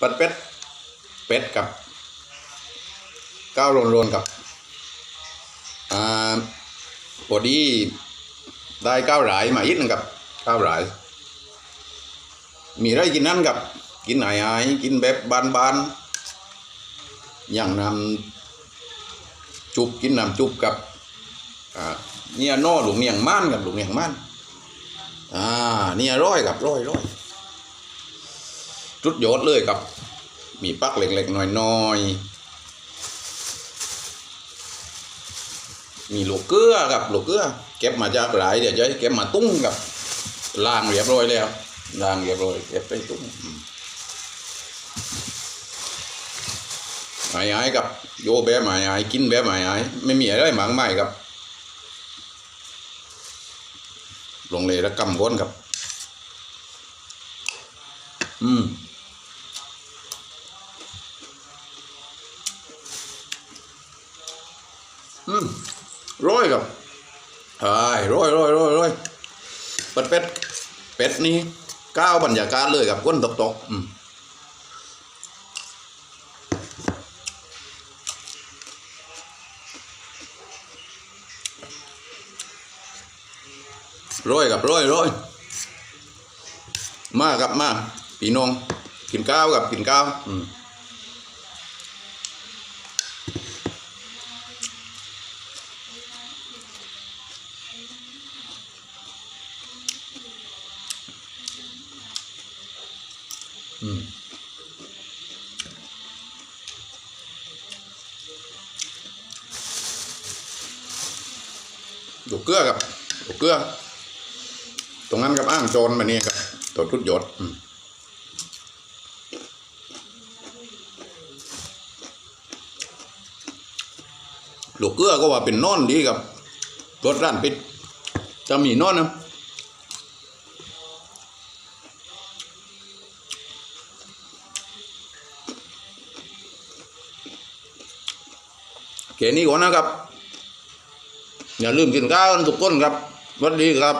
ปัดเป็ด เป็ดกับก้าวโลนๆกับอ่าพอดีได้ก้าวหลายมาอีกนึงกับก้าวหลาย มีอะไรกินนั่นกับ กินไหนไอ้กินแบบบานๆอย่างน้ำจุบกินน้ำจุบกับอ่าเนี่ยนอหลวงเนียงม่านกับหลวงเนียงม่านอ่าเนี่ยร้อยกับร้อยร้อย จุดยอดเลยกับ มีปักเล็กๆน้อยๆ มีลูกเกลือกับลูกเกลือเก็บมาจากหลายเดี๋ยวจะให้เก็บมาตุ้งกับล้างเรียบร้อยแล้วล้างเรียบร้อยเก็บไปตุ้งหายหายกับโยแบบหายหายกินแบบหายหายไม่มีอะไรหมางไม่ครับลงเลยแล้วกำก้นครับ อืม อืมร้อยครับใช่ร้อยร้อยร้อยร้อยเป็ดเป็ดเป็ดนี่ก้าวบรรยากาศเลยครับก้นตกตกอืมร้อยกับร้อยร้อยมากับมาพี่น้องกินข้าวกับกินข้าวอืม อืมลูเกลือกับลูเกลือ ตรงนั้นกับอ้างโจรมาเนี่ยครับตัวทุดยศลูกเกลือก็ว่าเป็นนอนดีกับรถร้านปิดจะมีนอนนะ แค่นี้ก่อนนะครับ อย่าลืมกินข้าวทุกคนครับสวัสดีครับ